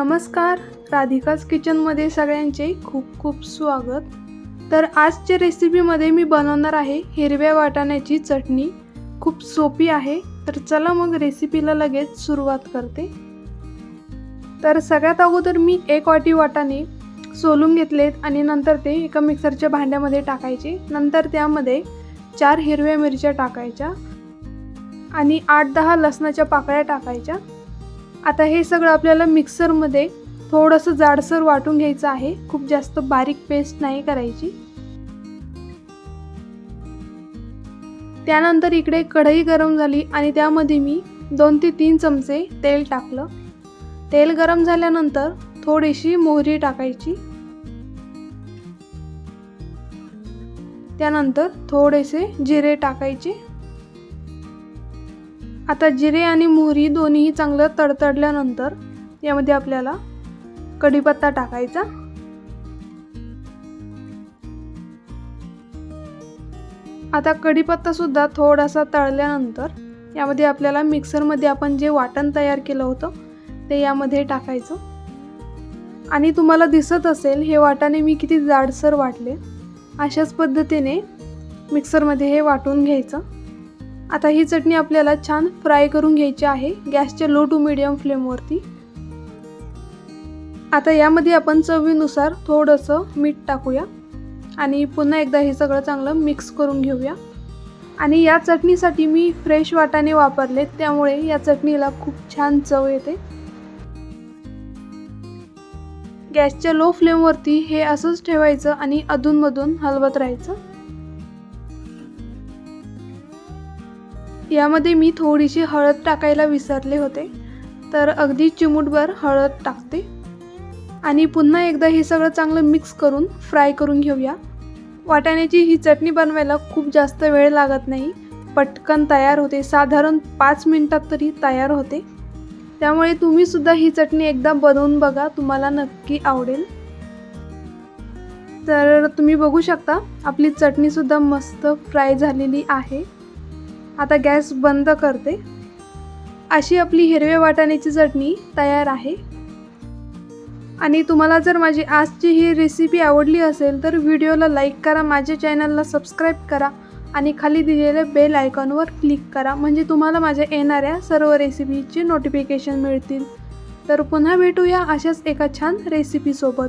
नमस्कार. राधिकाच किचनमध्ये सगळ्यांचे खूप खूप स्वागत. तर आजच्या रेसिपीमध्ये मी बनवणार आहे हिरव्या वाटाण्याची चटणी. खूप सोपी आहे. तर चला मग रेसिपीला लगेच सुरुवात करते. तर सगळ्यात अगोदर मी एक वाटी वाटाणे सोलून घेतलेत आणि नंतर ते एका मिक्सरच्या भांड्यामध्ये टाकायचे. नंतर त्यामध्ये चार हिरव्या मिरच्या टाकायच्या आणि आठ दहा लसणाच्या पाकळ्या टाकायच्या. आता हे सगळं आपल्याला मिक्सरमध्ये थोडंसं जाडसर वाटून घ्यायचं आहे. खूप जास्त बारीक पेस्ट नाही करायची. त्यानंतर इकडे कढई गरम झाली आणि त्यामध्ये मी दोन ते तीन चमचे तेल टाकलं. तेल गरम झाल्यानंतर थोडीशी मोहरी टाकायची. त्यानंतर थोडेसे जिरे टाकायचे. आता जिरे आणि मोहरी दोन्ही चांगलं तडतडल्यानंतर यामध्ये आपल्याला कढीपत्ता टाकायचा. आता कढीपत्ता सुद्धा थोडासा तळल्यानंतर यामध्ये आपल्याला मिक्सरमध्ये आपण जे वाटण तयार केलं होतं ते यामध्ये टाकायचं. आणि तुम्हाला दिसत असेल हे वाटाने मी किती जाडसर वाटले. अशाच पद्धतीने मिक्सरमध्ये हे वाटून घ्यायचं. आता ही चटणी आपल्याला छान फ्राय करून घ्यायची आहे. गॅसच्या लो टू मिडियम फ्लेमवरती. आता यामध्ये आपण चवीनुसार थोडंसं मीठ टाकूया. आणि पुन्हा एकदा हे सगळं चांगलं मिक्स करून घेऊया. आणि या चटणीसाठी मी फ्रेश वाटाणे वापरले त्यामुळे या चटणीला खूप छान चव येते. गॅसच्या लो फ्लेमवरती हे असंच ठेवायचं आणि अधूनमधून हलवत राहायचं. यामध्ये मी थोडीशी हळद टाकायला विसरले होते. तर अगदी चिमूटभर हळद टाकते. आणि पुन्हा एकदा हे सगळं चांगलं मिक्स करून फ्राय करून घेऊया. वाटाण्याची ही चटणी बनवायला खूप जास्त वेळ लागत नाही. पटकन तयार होते. साधारण पाच मिनटात तरी तयार होते. त्यामुळे तुम्हीसुद्धा ही चटणी एकदा बनवून बघा. तुम्हाला नक्की आवडेल. तर तुम्ही बघू शकता आपली चटणीसुद्धा मस्त फ्राय झालेली आहे. आता गॅस बंद करते. अशी आपली हिरव्या वाटाण्याची चटणी तयार आहे. आणि तुम्हाला जर माझी आजची ही रेसिपी आवडली असेल तर व्हिडिओला लाईक करा माझ्या चॅनलला सबस्क्राईब करा आणि खाली दिलेल्या बेल आयकॉनवर क्लिक करा. म्हणजे तुम्हाला माझ्या येणाऱ्या सर्व रेसिपीचे नोटिफिकेशन मिळतील. तर पुन्हा भेटूया अशाच एका छान रेसिपीसोबत